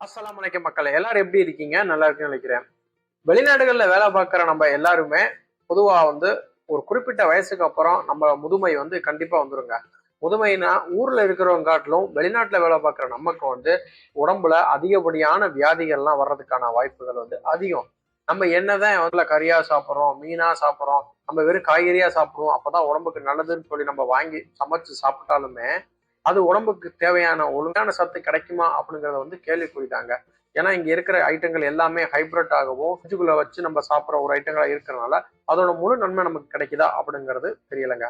அஸ்லாம் வலைக்கம் மக்கள் எல்லாரும் எப்படி இருக்கீங்க? நல்லா இருக்குன்னு நினைக்கிறேன். வெளிநாடுகளில் வேலை பார்க்குற நம்ம எல்லாருமே பொதுவாக வந்து ஒரு குறிப்பிட்ட வயசுக்கு அப்புறம் நம்ம முதுமை வந்து கண்டிப்பாக வந்துருங்க. முதுமைனா ஊரில் இருக்கிறவங்க காட்டிலும் வெளிநாட்டில் வேலை பார்க்குற நமக்கு வந்து உடம்புல அதிகப்படியான வியாதிகள்லாம் வர்றதுக்கான வாய்ப்புகள் வந்து அதிகம். நம்ம என்னதான் வந்து கறியா சாப்பிட்றோம் மீனா சாப்பிட்றோம் நம்ம வெறும் காய்கறியா சாப்பிடுவோம் அப்பதான் உடம்புக்கு நல்லதுன்னு சொல்லி நம்ம வாங்கி சமைச்சு சாப்பிட்டாலுமே அது உடம்புக்கு தேவையான ஒழுங்கான சத்து கிடைக்குமா அப்படிங்கிறத வந்து கேள்விக்குறிதாங்க ஏன்னா இங்க இருக்கிற ஐட்டங்கள் எல்லாமே ஹைபிரிட் ஆகவும் ஃப்ரிட்ஜுக்குள்ள வச்சு நம்ம சாப்பிட்ற ஒரு ஐட்டங்களா இருக்கிறனால அதோட முழு நன்மை நமக்கு கிடைக்குதா அப்படிங்கிறது தெரியலங்க.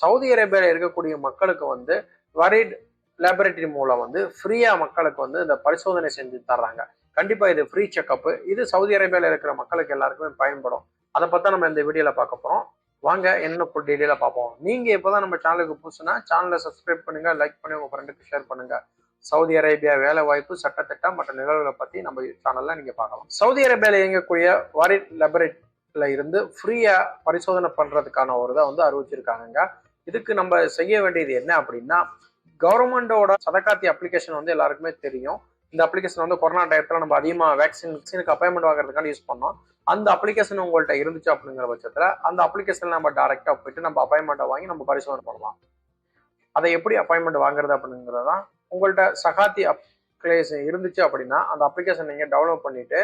சவுதி அரேபியால இருக்கக்கூடிய மக்களுக்கு வந்து வரைட் லேபரேட்டரி மூலம் வந்து ஃப்ரீயா மக்களுக்கு வந்து இந்த பரிசோதனை செஞ்சு தர்றாங்க. கண்டிப்பா இது ஃப்ரீ செக்கப் இது சவுதி அரேபியால இருக்கிற மக்களுக்கு எல்லாருக்குமே பயன்படும். அதை பத்தி நம்ம இந்த வீடியோல பார்க்க போறோம். வாங்க என்ன இப்போ டீடைல பார்ப்போம். இப்போ தான் நம்ம சேனலுக்கு புதுசுனா சேனலை சப்ஸ்கிரைப் பண்ணுங்க லைக் பண்ணி உங்கள் ஃப்ரெண்டுக்கு ஷேர் பண்ணுங்க. சவுதி அரேபியா வேலை வாய்ப்பு சட்டத்திட்டம் மற்ற நிகழ்வுகளை பற்றி நம்ம சேனலில் நீங்கள் பார்க்கலாம். சவுதி அரேபியாவில் இயங்கக்கூடிய வாரிட் லெபரேட்ல இருந்து ஃப்ரீயாக பரிசோதனை பண்ணுறதுக்கான ஒரு இதை வந்து அறிவிச்சிருக்காங்க இதுக்கு நம்ம செய்ய வேண்டியது என்ன அப்படின்னா கவர்மெண்டோட சதக்காத்தி அப்ளிகேஷன் வந்து எல்லாருக்குமே தெரியும். இந்த அப்ளிகேஷன் வந்து கொரோனா டயத்தில் நம்ம அதிகமாக வேக்சின் வேக்சினுக்கு அப்பாயின்மெண்ட் வாங்குறதுக்கான யூஸ் பண்ணோம். அந்த அப்ளிகேஷன் உங்கள்கிட்ட இருந்துச்சு அப்படிங்கிற பட்சத்தில் அந்த அப்ளிகேஷன் நம்ம டேரெக்டாக போயிட்டு நம்ம அப்பாயின்மெண்ட்டை வாங்கி நம்ம பரிசோதனை பண்ணலாம். அதை எப்படி அப்பாயின்மெண்ட் வாங்குறது அப்படிங்கிறது தான் உங்கள்கிட்ட சகாத்தி அப்ளிகேஷன் இருந்துச்சு அப்படின்னா அந்த அப்ளிகேஷன் நீங்கள் டவுன்லோட் பண்ணிட்டு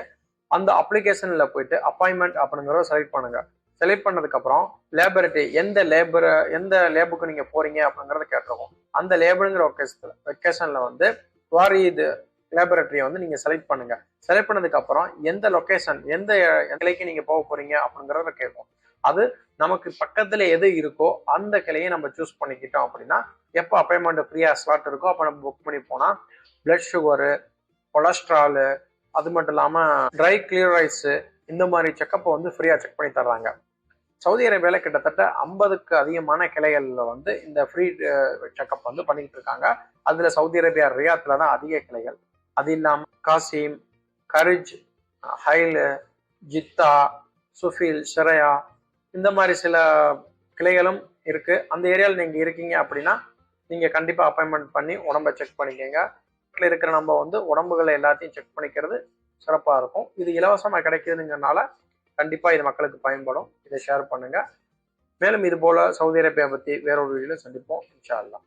அந்த அப்ளிகேஷனில் போயிட்டு அப்பாயின்மெண்ட் அப்படிங்கிறத செலக்ட் பண்ணுங்க. செலக்ட் பண்ணதுக்கப்புறம் லேபரிட்டி எந்த லேபர் எந்த லேபுக்கு நீங்கள் போறீங்க அப்படிங்கிறத கேட்டிருக்கோம் அந்த லேபருங்கிற ஒகேஷனில் வெக்கேஷனில் வந்து வாரி இது லேபரட்டரியை வந்து நீங்கள் செலக்ட் பண்ணுங்க. செலக்ட் பண்ணதுக்கு அப்புறம் எந்த லொக்கேஷன் எந்த கிளைக்கு நீங்கள் போக போறீங்க அப்படிங்கிறத கேட்கும் அது நமக்கு பக்கத்தில் எது இருக்கோ அந்த கிளையை நம்ம சூஸ் பண்ணிக்கிட்டோம் அப்படின்னா எப்போ அப்பாயின்மெண்ட் ஃப்ரீயாக ஸ்லாட் இருக்கோ அப்போ நம்ம புக் பண்ணி போனால் பிளட் சுகரு கொலஸ்ட்ராலு அது மட்டும் இல்லாமல் ட்ரை கிளியரைஸு இந்த மாதிரி செக்கப்பை வந்து ஃப்ரீயாக செக் பண்ணி தர்றாங்க. சவுதி அரேபியாவில் கிட்டத்தட்ட ஐம்பதுக்கு அதிகமான கிளைகளில் வந்து இந்த ஃப்ரீ செக்கப் வந்து பண்ணிக்கிட்டு இருக்காங்க. அதில் சவுதி அரேபியா ரியாத்தில் தான் அதிக கிளைகள். அது இல்லாம காசிம் கரிஜ் ஹைலு ஜித்தா சுஃபீல் ஷெரையா இந்த மாதிரி சில கிளைகளும் இருக்கு. அந்த ஏரியாவில் நீங்க இருக்கீங்க அப்படின்னா நீங்க கண்டிப்பா அப்பாயின்மெண்ட் பண்ணி உடம்ப செக் பண்ணிக்கோங்க. வீட்டில் இருக்கிற நம்ம வந்து உடம்புகளை எல்லாத்தையும் செக் பண்ணிக்கிறது சிறப்பாக இருக்கும். இது இலவசமாக கிடைக்குதுங்கிறனால கண்டிப்பா இது மக்களுக்கு பயன்படும். இதை ஷேர் பண்ணுங்க. மேலும் இது போல சவுதி அரேபியா பத்தி வேறொரு வீடியோல சந்திப்போம். இன்ஷா அல்லாஹ்.